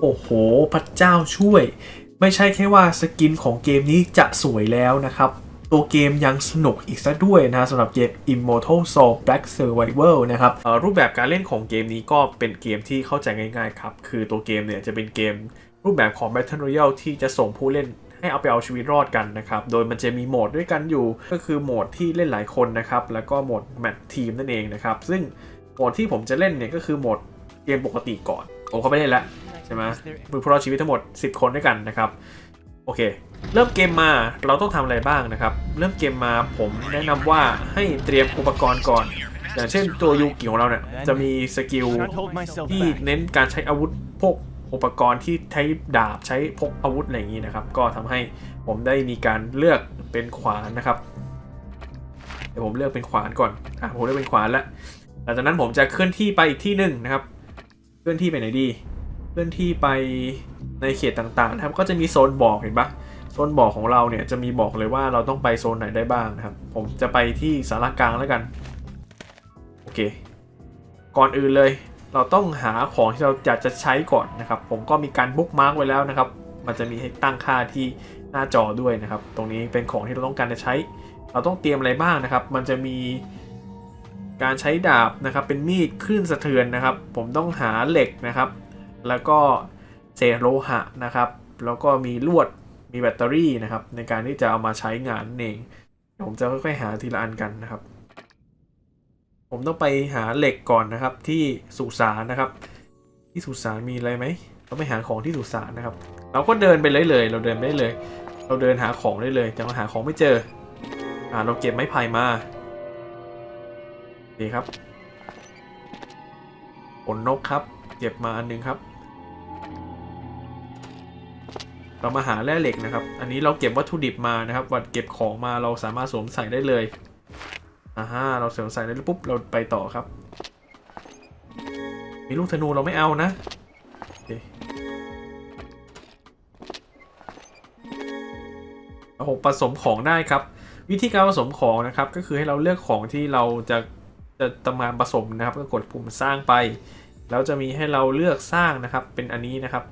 โอ้โห พระเจ้าช่วย ไม่ใช่แค่ว่าสกินของเกมนี้จะสวยแล้วนะครับ ตัวเกมยังสนุกอีกซะด้วยนะสำหรับเกม Immortal Soul Black Survival นะครับรูปแบบการเล่นของเกมนี้ก็เป็นเกมที่เข้าใจง่ายๆครับ คือตัวเกมเนี่ยจะเป็นเกมรูปแบบของ Battle Royale ที่จะส่งผู้เล่นให้เอาไปเอาชีวิตรอดกันนะครับ โดยมันจะมีโหมดด้วยกันอยู่ ก็คือโหมดที่เล่นหลายคนนะครับ แล้วก็โหมดแมตช์ทีมนั่นเองนะครับ ซึ่งโหมดที่ผมจะเล่นเนี่ยก็คือโหมดเกมปกติก่อน ผมเข้าไปเล่นแล้ว ช่ไหมมือผู้รอดชีวิตทั้งหมด 10 คนด้วยกันนะครับ โอเค เริ่มเกมมาเราต้องทำอะไรบ้างนะครับ เริ่มเกมมาผมแนะนำว่าให้เตรียมอุปกรณ์ก่อน อย่างเช่นตัวยูกิของเราเนี่ยจะมีสกิล Can't hold myself ที่ back. เน้นการใช้อาวุธพวกอุปกรณ์ที่ใช้ดาบใช้พกอาวุธอะไรอย่างนี้นะครับ ก็ทำให้ผมได้มีการเลือกเป็นขวานนะครับเดี๋ยวผมเลือกเป็นขวานก่อนอะผมเลือกเป็นขวานแล้วหลังจากนั้นผมจะเคลื่อนที่ไปอีกที่หนึ่งนะครับ เคลื่อนที่ไปไหนดี เคลื่อนที่ไปในเขตต่างๆนะครับก็จะมีโซนบอกเห็นปะโซนบอกของเราเนี่ยจะมีบอกเลยว่าเราต้องไปโซนไหนได้บ้างนะครับ ผมจะไปที่สารกลางแล้วกันโอเค ก่อนอื่นเลย เราต้องหาของที่เราอยากจะใช้ก่อนนะครับ ผมก็มีการบุ๊กมาร์กไว้แล้วนะครับ มันจะมีให้ตั้งค่าที่หน้าจอด้วยนะครับ ตรงนี้เป็นของที่เราต้องการจะใช้ เราต้องเตรียมอะไรบ้างนะครับ มันจะมีการใช้ดาบนะครับ เป็นมีดคลื่นสะเทือนนะครับ ผมต้องหาเหล็กนะครับ แล้วก็เศษโลหะนะครับ แล้วก็มีลวดมีแบตเตอรี่นะครับ ในการที่จะเอามาใช้งานนั่นเองผมจะค่อยๆหาทีละอันกันนะครับ ผมต้องไปหาเหล็กก่อนนะครับ ที่สุสานนะครับ ที่สุสานมีอะไรไหมเราไปหาของที่สุสานนะครับ เราก็เดินไปเลยเลย เราเดินไปได้เลย เราเดินหาของได้เลยแต่เราหาของไม่เจออ่าเราเก็บไม้ไผ่มาดีครับขนนกครับ เก็บมาอันหนึงครับ เรามาหาแร่เหล็กนะครับ อันนี้เราเก็บวัตถุดิบมานะครับ วัดเก็บของมาเราสามารถสวมใส่ได้เลยอ่าฮะเราสวมใส่ได้แล้วปุ๊บเราไปต่อครับ มีลูกธนูเราไม่เอานะโอเคเอาผสมของได้ครับ วิธีการผสมของนะครับ ก็คือให้เราเลือกของที่เราจะจะทำงานผสมนะครับ ก็กดปุ่มสร้างไป แล้วจะมีให้เราเลือกสร้างนะครับ เป็นอันนี้นะครับ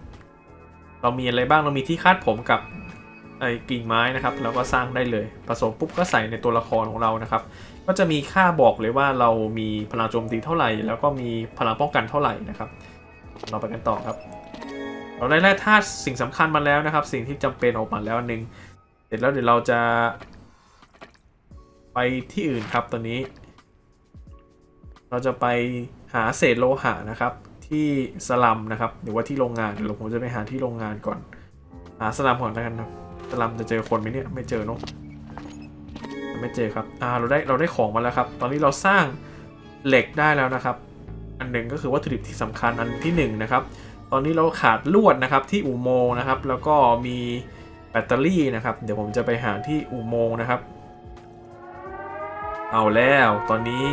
เรามีอะไรบ้างเรามีที่คาดผมกับไอ้กิ่งไม้นะครับแล้วก็สร้างได้เลยผสมปุ๊บก็ใส่ในตัวละครของเรานะครับ ก็จะมีค่าบอกเลยว่าเรามีพลังโจมตีเท่าไหร่ แล้วก็มีพลังป้องกันเท่าไหร่นะครับ เราไปกันต่อครับ เราได้แร่ธาตุสิ่งสำคัญมาแล้วนะครับ สิ่งที่จำเป็นออกมาแล้วนหนึ่งเสร็จแล้วเดี๋ยวเราจะ ไปที่อื่นครับตอนนี้ เราจะไปหาเศษโลหะนะครับ ที่สลัมนะครับ หรือว่าที่โรงงานเดี๋ยวผมจะไปหาที่โรงงานก่อน หาสลัมก่อนแล้วกันนะสลัมจะเจอคนไหมเนี่ยไม่เจอเนอะไม่เจอครับอ่าเราได้เราได้ของมาแล้วครับ ตอนนี้เราสร้างเหล็กได้แล้วนะครับ อันหนึ่งก็คือวัตถุดิบที่สำคัญอันที่หนึ่งนะครับ ตอนนี้เราขาดลวดนะครับที่อุโมงนะครับ แล้วก็มีแบตเตอรี่นะครับ เดี๋ยวผมจะไปหาที่อุโมงนะครับ เอาแล้วตอนนี้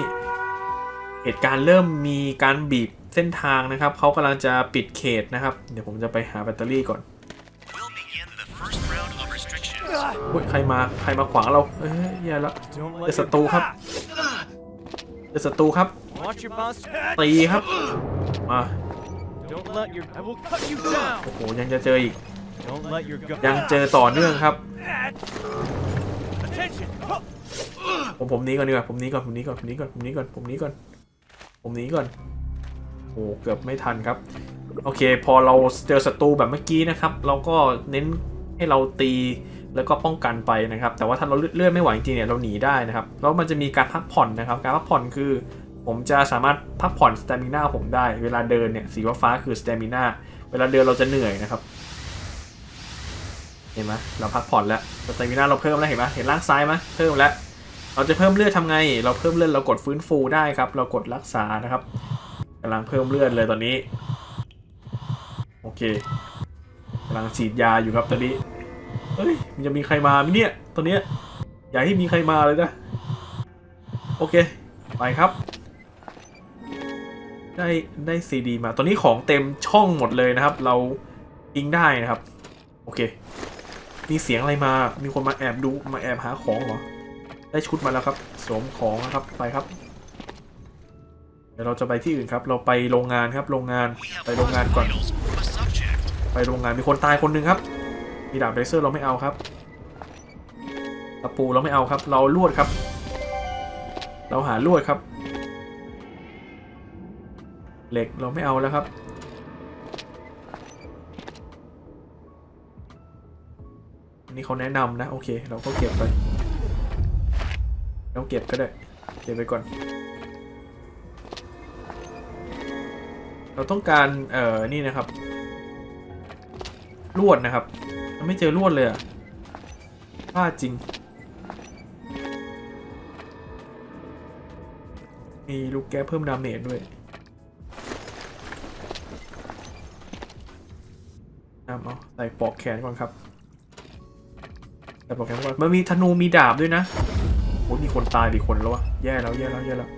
เหตุการณ์เริ่มมีการบีบ เส้นทางนะครับเขากำลังจะปิดเขตนะครับ เดี๋ยวผมจะไปหาแบตเตอรี่ก่อนเฮ้ยใครมาใครมาขวางเราเอ้ยแย่แล้วเจอ let ศัตรูครับเจอศัตรูครับตีครับมาโอ้โหยังจะเจออีกยังเจอต่อเนื่องครับผมผมหนี้ก่อนดีกว่าผมหนี้ก่อนผมหนี้ก่อนผมหนี้ก่อนผมหนี้ก่อนผมหนี้ก่อนผมนี้ก่อน โอ้เกือบไม่ทันครับ โอเค พอเราเจอศัตรูแบบเมื่อกี้นะครับ เราก็เน้นให้เราตีแล้วก็ป้องกันไปนะครับ แต่ว่าถ้าเราเลื่อนไม่ไหวจริงเนี่ยเราหนีได้นะครับแล้วมันจะมีการพักผ่อนนะครับ การพักผ่อนคือ ผมจะสามารถพักผ่อนสเตมิน่าผมได้ เวลาเดินเนี่ยสีฟ้าคือสเตมิน่าเวลาเดินเราจะเหนื่อยนะครับเห็นไหมเราพักผ่อนแล้วสเตมิน่าเราเพิ่มแล้วเห็นไหมเห็นล่างซ้ายไหมเพิ่มแล้วเราจะเพิ่มเลือดทำไง เราเพิ่มเลือดเรากดฟื้นฟูได้ครับ เรากดรักษานะครับำลังเพิ่มเลือดเลยตอนนี้ โอเคกำลังฉีดยาอยู่ครับตอนนี้เฮ้ยมันจะมีใครมาไหมเนี่ยตอนเนี้ยอย่าให้มีใครมาเลยนะ โอเค ไปครับ ได้ได้ซีดีมา ตอนนี้ของเต็มช่องหมดเลยนะครับ เรายิงได้นะครับ โอเค มีเสียงอะไรมา มีคนมาแอบดูมาแอบหาของเหรอ ได้ชุดมาแล้วครับ สวมของนะครับ ไปครับ เดี๋ยวเราจะไปที่อื่นครับ เราไปโรงงานครับโรงงานไปโรงงานก่อน ไปโรงงานมีคนตายคนหนึ่งครับ มีดาบเลเซอร์เราไม่เอาครับตะปูเราไม่เอาครับ เราลวดครับ เราหาลวดครับ เหล็กเราไม่เอาแล้วครับนนี้เขาแนะนำนะโอเค เราก็เก็บไปเราเก็บก็ได้ เก็บไปก่อน เราต้องการเอ่อนี่นะครับลวดนะครับเราไม่เจอลวดเลยอะพลาดจริง มีลูกแก้เพิ่มดาเมจด้วยนำเอาใส่ปอกแขนก่อนครับใส่ปอกแขนก่อนมันมีธนูมีดาบด้วยนะโอ้ยมีคนตายดีคนแล้ววะแย่แล้วแย่แล้วแย่แล้ว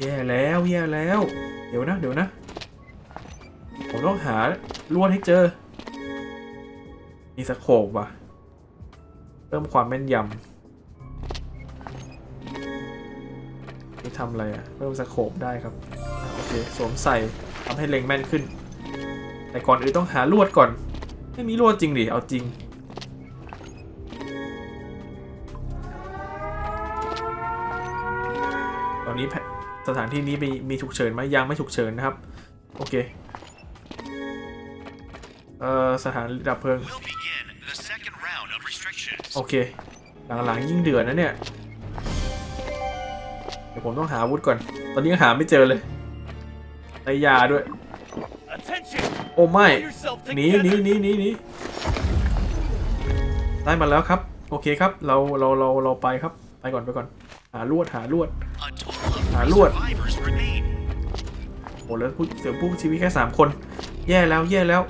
แย่แล้วแย่แล้ว เดี๋ยวนะ เดี๋ยวนะ ผมต้องหาลวดให้เจอ มีสโคบว่ะ เพิ่มความแม่นยำนี่ทำอะไรอะ่ะ เพิ่มสโคบได้ครับอโอเค สวมใส่ทำให้เล็งแม่นขึ้น แต่ก่อนอื่นต้องหาลวดก่อน ไม่มีลวดจริงดิ เอาจริงตอนนี้สถานที่นี้มีมีฉุกเฉินไหมยังไม่ฉุกเฉินนะครับ โอเค เอ่อสถานดับเพลิง We'll begin the second round of restrictions. โอเค หลังๆยิ่งเดือดนะเนี่ย เดี๋ยวผมต้องหาอาวุธก่อน ตอนนี้ยังหาไม่เจอเลยได้ยาด้วย Attention! โอ้ไม่ Pull yourself หนีหนี together! หนีหนีหนีได้มาแล้วครับ โอเคครับ เรา เรา เรา เราไปครับ ไปก่อนไปก่อน หาลวดหาลวด A total of Ah, three Lord. survivors remain. โอ้แล้วผู้เสียผู้ชีวิตแค่สามคน แย่แล้วแย่แล้ว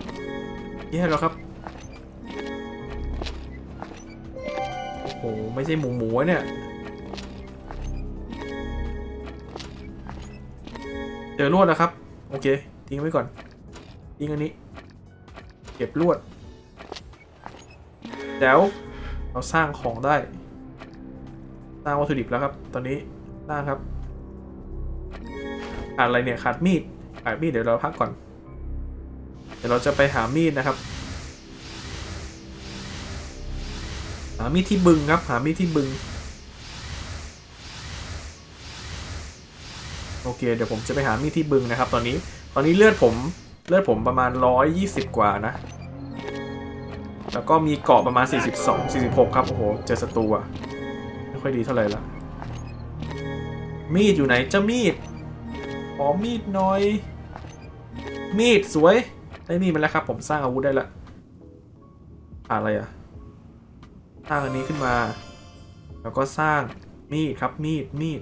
แย่แล้วครับโอ้โหไม่ใช่หมูหมูเนี่ย เจอลวดแล้วครับ โอเค ทิ้งไว้ก่อน ทิ้งอันนี้ เก็บลวดเดี๋ยวเราสร้างของได้ สร้างวัตถุดิบแล้วครับ ตอนนี้สร้างครับ ขาดอะไรเนี่ย ขาดมีด ขาดมีดเดี๋ยวเราพักก่อน เดี๋ยวเราจะไปหามีดนะครับ หามีดที่บึงครับ หามีดที่บึง โอเค เดี๋ยวผมจะไปหามีดที่บึงนะครับ ตอนนี้ ตอนนี้เลือดผม เลือดผมประมาณ 120 กว่านะ แล้วก็มีเกาะประมาณ 42 46 ครับ โอ้โห เจอศัตรูอะไม่ค่อยดีเท่าไหร่ละ มีดอยู่ไหนเจ้ามีดขอมีดหน่อย มีดสวย ได้มีดมาแล้วครับ ผมสร้างอาวุธได้ละขาดอะไรอะสร้างอันนี้ขึ้นมา แล้วก็สร้างมีดครับมีดมีด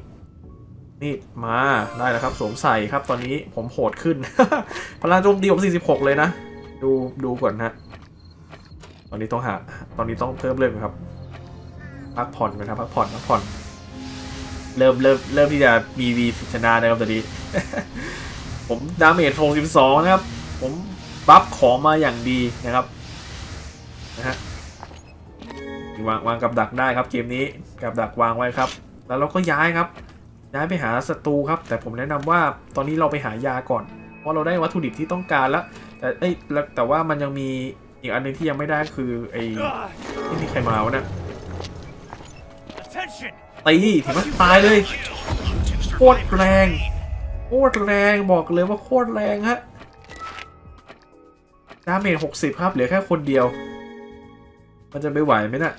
มีดมาได้แล้วครับสวมใส่ครับตอนนี้ผมโหดขึ้น พลังโจมตีผม46 เลยนะ ดูดูก่อนนะตอนนี้ต้องหา ตอนนี้ต้องเพิ่มเรื่องครับพักผ่อนกันครับพักผ่อนพักผ่อน เริ่มเริ่มเริ่มที่จะมีวีชนะนะครับตอนนี้ ผมดาเมจ62นะครับ ผม บัฟของมาอย่างดีนะครับนะฮะวางวางกับดักได้ครับเกมนี้กับดักวางไว้ครับ แล้วเราก็ย้ายครับย้ายไปหาศัตรูครับ แต่ผมแนะนำว่าตอนนี้เราไปหายาก่อน เพราะเราได้วัตถุดิบที่ต้องการแล้ว แต่เอ้แต่ว่ามันยังมีอีกอันหนึงที่ยังไม่ได้คือไอ้ที่มีใครมาวะเนะ attention! ตีถึงมันตายเลยโคตรแรงโคตรแรงบอกเลยว่าโคตรแรงฮะ ดาเมจหกสิบครับ เหลือแค่คนเดียว มันจะไปไหวไหมน่ะ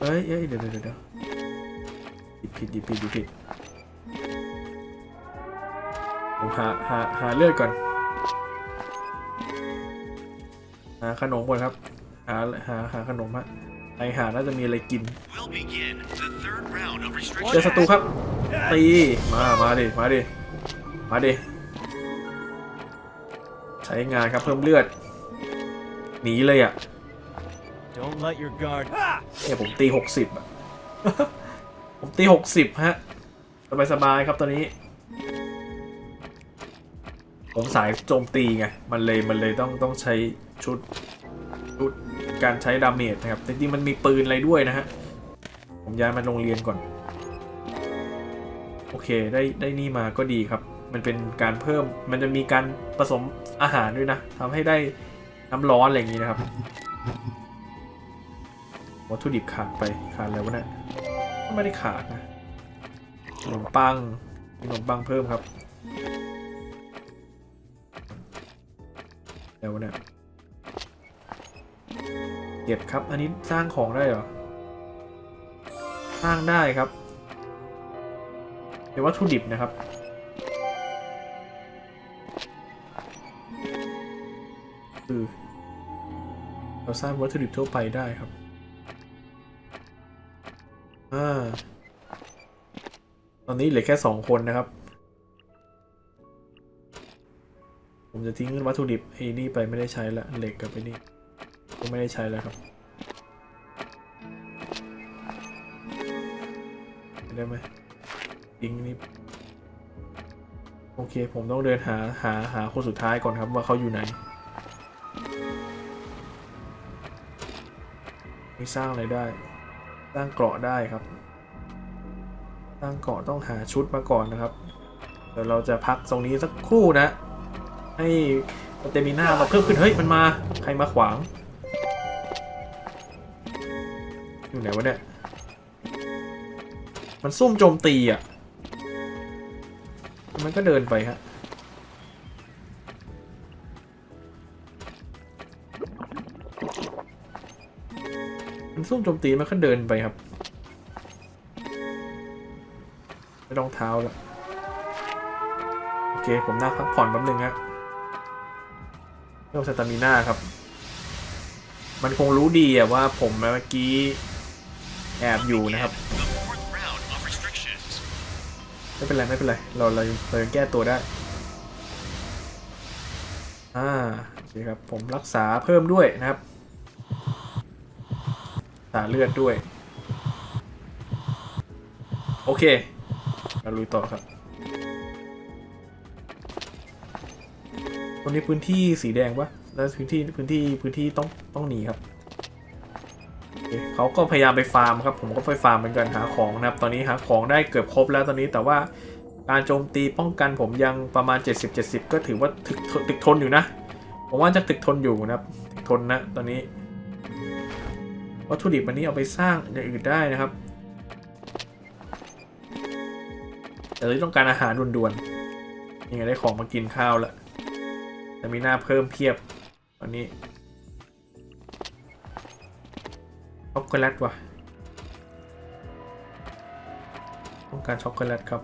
เอ้ยเอ้ยเดี๋ยวเดี๋ยวเดี๋ยวผิดผิดผิดผิดผิดผมหาหาหาเลือดก่อน หาขนมก่อนครับ หาหาหาขนมฮะไอหาน่าจะมีอะไรกิน We'll begin the third round of เจอศัตรู restrictions. ครับตีมา มาดิ มาดิ มาดิใช้งานครับเพิ่มเลือดหนีเลยอะ Don't let your guard. Ah! เนี่ยผมตีหกสิบอะ ผมตีหกสิบฮะสบายสบายๆครับตอนนี้ ผมสายโจมตีไง มันเลยมันเลยต้องต้องใช้ชุดชุดการใช้ดาเมจนะครับแต่จริงๆมันมีปืนอะไรด้วยนะฮะ ผมย้ายมาโรงเรียนก่อน โอเคได้ได้นี่มาก็ดีครับ มันเป็นการเพิ่มมันจะมีการผสมอาหารด้วยนะทำให้ได้น้ำร้อนอะไรอย่างนี้นะครับวัตถุดิบขาดไปขาดอะไรวะเนี่ยไม่ได้ขาดนะขนมปังขนมปังเพิ่มครับ แล้วะเนี่ยเก็บครับ อันนี้สร้างของได้เหรอ สร้างได้ครับเป็นวัตถุดิบนะครับ คือ เราสร้างวัตถุดิบทั่วไปได้ครับ อ่า ตอนนี้เหลือแค่สองคนนะครับ ผมจะทิ้งวัตถุดิบไอ้นี่ไปไม่ได้ใช้ละเหล็กกับไอ้นี่ก็ไม่ได้ใช้แล้วครับ ได้ไหมทิ้งนี่โอเค ผมต้องเดินหาหาหาคนสุดท้ายก่อนครับว่าเขาอยู่ไหน ไม่สร้างอะไรได้ สร้างเกราะได้ครับ สร้างเกราะต้องหาชุดมาก่อนนะครับ เดี๋ยวเราจะพักตรงนี้สักครู่นะ ให้สเตมิน่าเราเพิ่มขึ้น เฮ้ย มันมา ใครมาขวาง อยู่ไหนวะเนี่ย มันซุ่มโจมตีอะ มันก็เดินไปฮะ มันซุ่มโจมตีมันก็เดินไปครับ ไม่ต้องเท้าละโอเค ผมนั่งพักผ่อนแป๊บนึงฮะเรื่องสตามิน่าครับ มันคงรู้ดีอะว่าผมเมื่อกี้แอบอยู่นะครับไม่เป็นไรไม่เป็นไรเราเราเรายังแก้ตัวได้ อ่าโอเคครับ ผมรักษาเพิ่มด้วยนะครับ รักษาเลือดด้วย โอเคเราลุยต่อครับตรงนี้พื้นที่สีแดงปะแล้วพื้นที่พื้นที่พื้นที่ต้องต้องหนีครับเเขาก็พยายามไปฟาร์มครับ ผมก็ไปฟาร์มเหมือนกันหาของนะครับ ตอนนี้หาของได้เกือบครบแล้วตอนนี้แต่ว่าการโจมตีป้องกันผมยังประมาณ 70-70 ก็ถือว่าถึกถึกทนอยู่นะ ผมว่าจะถึกทนอยู่นะครับถึกทนนะตอนนี้ วัตถุดิบวันนี้เอาไปสร้างอย่างอื่นได้นะครับ แต่เราต้องการอาหารด่วนๆยังไงได้ของมากินข้าวล้วแต่มีหน้าเพิ่มเพียบตอนนี้ช็อกโกแลตว่ะต้องการช็อกโกแลตครับ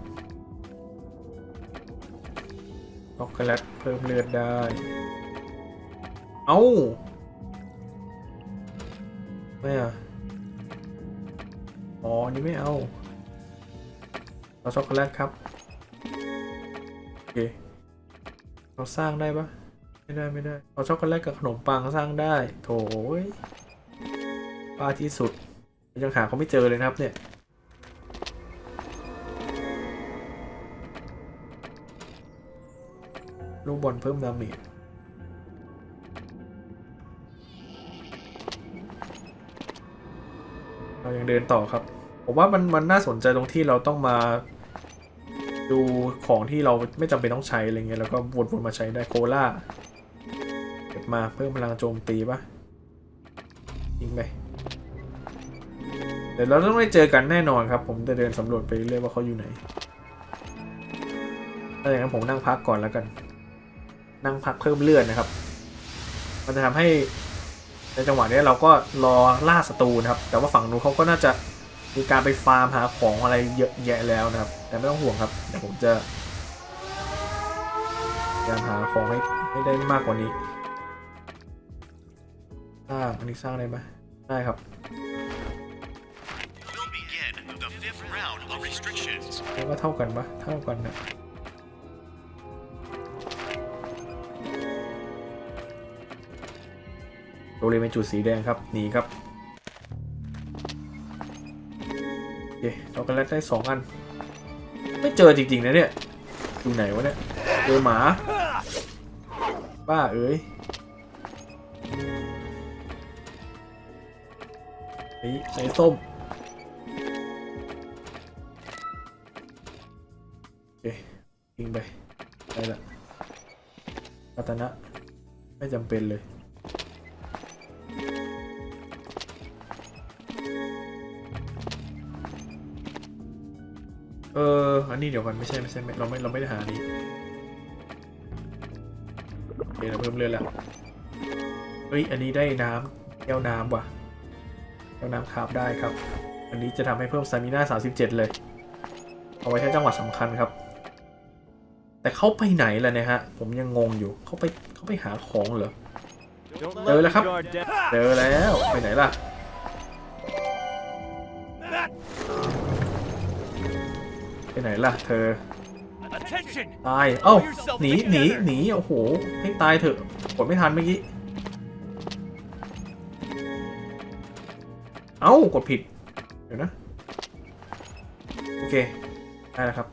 ช็อกโกแลตเพิ่มเลือดได้ เอา้า ไม่อะอ๋ออันนี่ไม่เอาเอาช็อกโกแลตครับ โอเค เราสร้างได้ปะไม่ได้ไม่ได้เอาช็อกโกแลตกับขนมปังสร้างได้ โถยป้าที่สุด ยังหาเขาไม่เจอเลยนะครับเนี่ยลูกบอลเพิ่มดาเมจ เรายังเดินต่อครับ ผมว่ามันมันน่าสนใจตรงที่เราต้องมา ดูของที่เราไม่จำเป็นต้องใช้อะไรเงี้ยแล้วก็วนๆมาใช้ได้โคล่าเก็บมาเพิ่มพลังโจมตีปะยิงไปเดี๋ยวเราต้องได้เจอกันแน่นอนครับ ผมจะเดินสำรวจไปเรื่อยว่าเขาอยู่ไหนถ้าอย่างนั้นผมนั่งพักก่อนแล้วกัน นั่งพักเพิ่มเลือดนะครับ มันจะทำให้ ในจังหวะนี้เราก็รอล่าศัตรูนะครับ แต่ว่าฝั่งนู้นเขาก็น่าจะมีการไปฟาร์มหาของอะไรเยอะแยะแล้วนะครับ แต่ไม่ต้องห่วงครับเดี๋ยวผมจะพยายามหาของให้ให้ได้มากกว่านี้สร้างอันนี้สร้างได้ไหมได้ครับ We'll begin the fifth round of restrictions. แล้วก็เท่ากันปะเท่ากันนะ โรเลเป็นจุดสีแดงครับหนีครับโอเคช็อกโกแลตได้สองอัน ไม่เจอจริงๆนะเนี่ยอยู่ไหนวะเนี่ยเจอหมา บ้าเอ้ยไอ้ไอ้ส้มโอเคยิงไปได้ละกัตนะไม่จำเป็นเลย ออ อันนี้เดี๋ยวกันไม่ใช่ไม่ใช่เราไม่เราไม่ได้หาอันนี้โอเคเราเพิ่มเลือดแล้วเฮ้ย อันนี้ได้น้ำแก้วน้ำว่ะแก้วน้ำคาบได้ครับ อันนี้จะทำให้เพิ่มสามิน่า37เจ็ดเลย เอาไว้ใช้จังหวะสำคัญครับ แต่เขาไปไหนล่ะเนี่ยฮะ ผมยังงงอยู่เขาไปเขาไปหาของเหรอ Don't Ờ, let là your khắp- guard down. เจอแล้ว ไปไหนล่ะ ไปไหนล่ะเธอ Attention! ตาย เอ้า หนี หนี หนี โอ้โห ให้ตายเถอะกดไม่ทันเมื่อกี้ เอ้า กดผิด เดี๋ยวนะ โอเค ได้แล้วครับ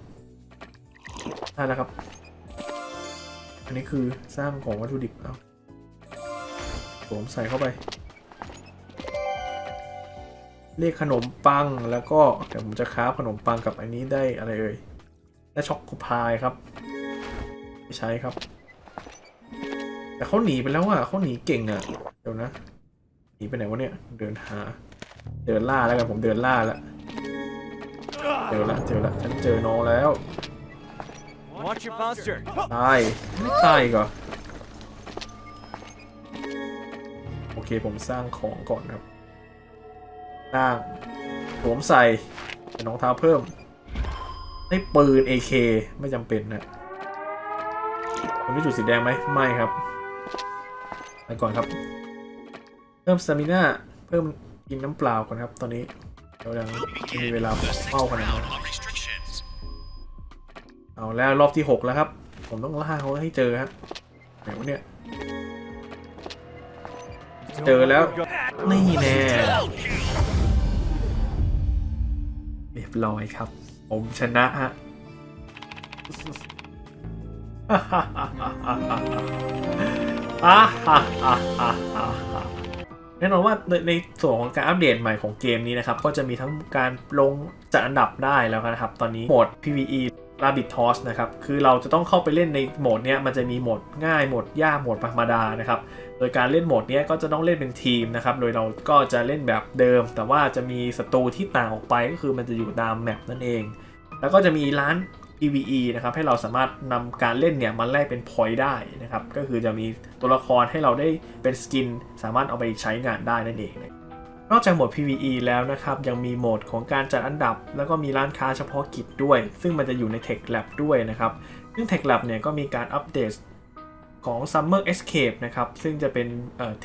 ได้แล้วครับ อันนี้คือสร้างของวัตถุดิบ เอาสวมใส่เข้าไป เรียกขนมปังแล้วก็เดี๋ยวผมจะค้าฟขนมปังกับอันนี้ได้อะไรเอ่ยได้ช็อกโกพายครับไม่ใช้ครับ แต่เขาหนีไปแล้วอะเขาหนีเก่งอะเดี๋ยวนะหนีไปไหนวะเนี่ยเดินหา เดินล่าแล้วกันผมเดินล่าแล้วเจอละเจอละฉันเจอน้องแล้ว Watch your posture. ตายไม่ตายอีกเหรอโอเคผมสร้างของก่อนครับ สร้างสวมใส่เป็นรองเท้าเพิ่มได้ปืน AK ไม่จำเป็นนะมันไม่จุดสีแดงไหมไม่ครับไปก่อนครับ เพิ่มสตามิน่าเพิ่มกินน้ำเปล่าก่อนครับ ตอนนี้เรายังมีเวลาเฝ้า sixth ขนนั้น round of restrictions. เอาแล้วรอบที่หกแล้วครับ ผมต้องล่าเขาให้เจอครับไหนวะเนี่ย Don't Chờ let léo. your guard- นี่แน่ ร้อยครับ ผมชนะฮะแน่นอนว่าในในส่วนของการอัปเดตใหม่ของเกมนี้นะครับ ก็จะมีทั้งการลงจัดอันดับได้แล้วนะครับ ตอนนี้โหมด PVE Rabbit Toss นะครับ คือเราจะต้องเข้าไปเล่นในโหมดเนี้ย มันจะมีโหมดง่าย โหมดยาก โหมดธรรมดานะครับ โดยการเล่นโหมดเนี้ยก็จะต้องเล่นเป็นทีมนะครับ โดยเราก็จะเล่นแบบเดิม แต่ว่าจะมีศัตรูที่ต่างออกไปก็คือมันจะอยู่ตามแมปนั่นเอง แล้วก็จะมีร้าน PVE นะครับ ให้เราสามารถนำการเล่นเนี่ยมาแลกเป็น point ได้นะครับ ก็คือจะมีตัวละครให้เราได้เป็นสกิน สามารถเอาไปใช้งานได้นั่นเอง นอกจากโหมด PVE แล้วนะครับ ยังมีโหมดของการจัดอันดับ แล้วก็มีร้านค้าเฉพาะกิจด้วย ซึ่งมันจะอยู่ใน Tech Lab ด้วยนะครับ ซึ่ง Tech Lab เนี่ยก็มีการอัปเดตของ Summer Escape นะครับ ซึ่งจะเป็น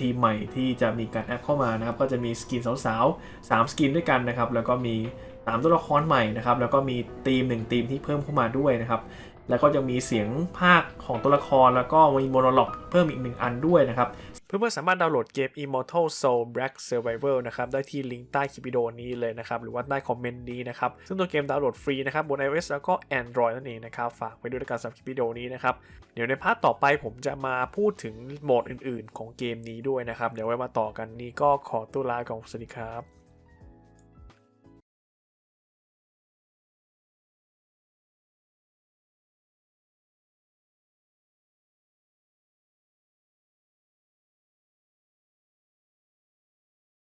ทีมใหม่ที่จะมีการแอดเข้ามานะครับ ก็จะมีสกินสาวๆ3สกินด้วยกันนะครับ แล้วก็มี 3 ตัวละครใหม่นะครับ แล้วก็มีทีม1ทีมที่เพิ่มเข้ามาด้วยนะครับ แล้วก็ยังมีเสียงภาคของตัวละคร แล้วก็มีโมโนล็อกเพิ่มอีก 1 อันด้วยนะครับ เพื่อนๆสามารถดาวน์โหลดเกม Immortal Soul Black Survival นะครับได้ที่ลิงก์ใต้คลิปวิดีโอนี้เลยนะครับหรือว่าใต้คอมเมนต์นี้นะครับซึ่งตัวเกมดาวน์โหลดฟรีนะครับบน iOS แล้วก็ Android นั่นเองนะครับฝากไว้ด้วยในการสำหรับคลิปวิดีโอนี้นะครับเดี๋ยวในพาร์ทต่อไปผมจะมาพูดถึงโหมดอื่นๆ ของเกมนี้ด้วยนะครับเดี๋ยวไว้มาต่อกันนี้ก็ขอตัวลาก่อนสวัสดีครับ